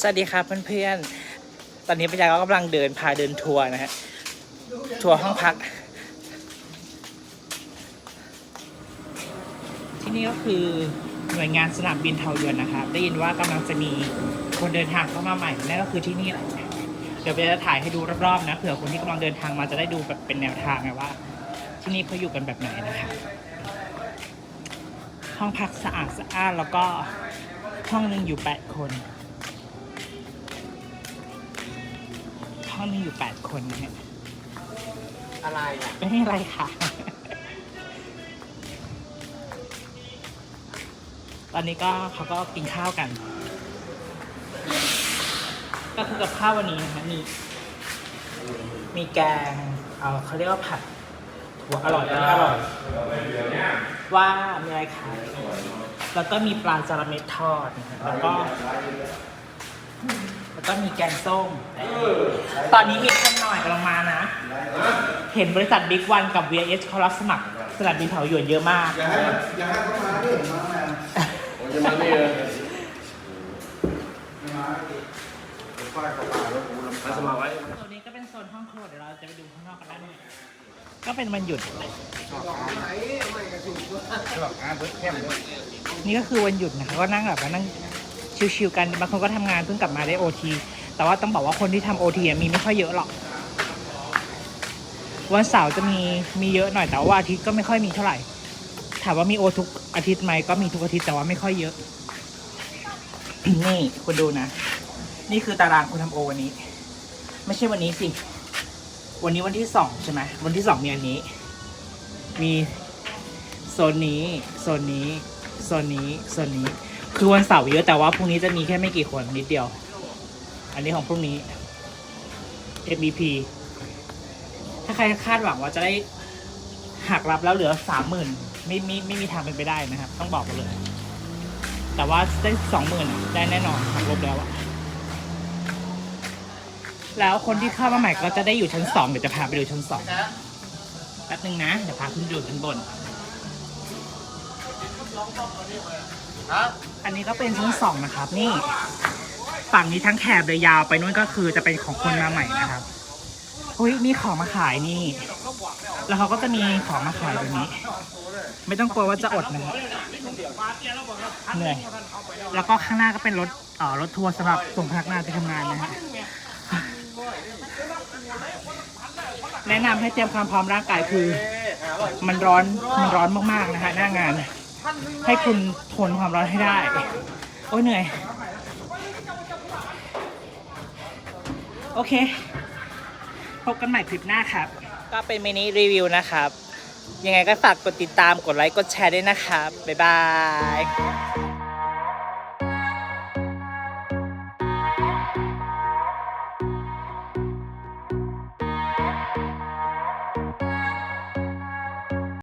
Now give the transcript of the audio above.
สวัสดีครับเพื่อนๆ ตอนนี้ปัญญาก็กำลังเดินพาเดินทัวร์นะฮะ ทัวร์ห้องพัก ที่นี่ก็คือหน่วยงานสนามบินเทาหยวนนะครับ ได้ยินว่ากำลังจะมีคนเดินทางเข้ามาใหม่ นั่นก็คือที่นี่แหละ เดี๋ยวไปจะถ่ายให้ดูรอบๆนะเผื่อคนที่กำลังเดินทางมาจะได้ดูแบบเป็นแนวทางไงว่า ที่นี่เขาอยู่กันแบบไหนนะครับห้องพักสะอาดสะอาดแล้วก็ห้องหนึ่งอยู่แปดคน ห้องหนึงอยู่แปดคนนะฮะอะไรอะไม่มีอะไรค่ะ ตอนนี้ก็เขาก็กินข้าวกัน ก็คือกับข้าววันนี้นะฮะมีมีแกงเอาเขาเรียกว่าผัดถั่วอร่อยอันนี้อร่อย ว่ามีอะไรขายแล้วก็มีปลาจาระเม็ดทอดนะฮะแล้วก็ แล้วก็มีแกงส้ม ตอนนี้มีคนหน่อยกำลังมานะ เห็นบริษัทบิ๊กวันกับ VS เขารับสมัครสนามบินเถาหยวนเยอะมาก อย่าให้อย่าให้เขามาด้วยมาแมนโอ้ยจะมานี่เลยไม่มาเดี๋ยวฝ้ายเขาตายแล้วกูลำมาคาญสมัครไว้โซนนี้ก็เป็นโซนห้องครัวเดี๋ยวเราจะไปดูข้างนอกกันได้ไหมก็เป็นวันหยุดชอบงานเบิร์ดเข้มเลยนี่ก็คือวันหยุดนะคะก็นั่งแบบมานั่ง ชิวๆกันบางคนก็ทำงานเพิ่งกลับมาได้โอทีแต่ว่าต้องบอกว่าคนที่ทำโอทีมีไม่ค่อยเยอะหรอก วันเสาร์จะมีมีเยอะหน่อยแต่ว่าอาทิตย์ก็ไม่ค่อยมีเท่าไหร่ ถามว่ามีโอทุกอาทิตย์ไหมก็มีทุกอาทิตย์แต่ว่าไม่ค่อยเยอะ นี่คุณดูนะ นี่คือตารางคุณทำโอวันนี้ ไม่ใช่วันนี้สิ วันนี้วันที่สองใช่ไหมวันที่สองมีอันนี้ มีโซนนี้โซนนี้โซนนี้โซนนี้ คือวันเสาร์เยอะแต่ว่าพรุ่งนี้จะมีแค่ไม่กี่คนนิดเดียว อันนี้ของพรุ่งนี้ MVP ถ้าใครคาดหวังว่าจะได้หักรับแล้วเหลือสามหมื่นไม่ไม่ไม่มีทางเป็นไปได้นะครับ ต้องบอกไปเลย แต่ว่าได้สองหมื่นได้แน่นอนหักลบแล้วอะแล้วคนที่เข้ามาใหม่ก็จะได้อยู่ชั้นสองเดี๋ยวจะพาไปดูชั้นสองแป๊บนึงนะ เดี๋ยวพาขึ้นดูชั้นบน อันนี้ก็เป็นชั้นสองนะครับ นี่ ฝั่งนี้ทั้งแถบเลยยาวไปนู่นก็คือจะเป็นของคนมาใหม่นะครับอุ้ยมีของมาขายนี่ แล้วเขาก็จะมีของมาขายแบบนี้ ไม่ต้องกลัวว่าจะอดนะครับเหนื่อยแล้วก็ข้างหน้าก็เป็นรถเอ่อรถทัวร์สำหรับส่งพนักงานไปทำงานนะฮะแนะนำให้เตรียมความพร้อมร่างกายคือ มันร้อนมันร้อนมากๆนะฮะหน้างาน ให้คุณทนความร้อนให้ได้ โอ้ยเหนื่อย โอเค พบกันใหม่คลิปหน้าครับ ก็เป็นมินิรีวิวนะครับ ยังไงก็ฝากกดติดตามกดไลค์ กดแชร์ด้วยนะครับ บ๊ายบาย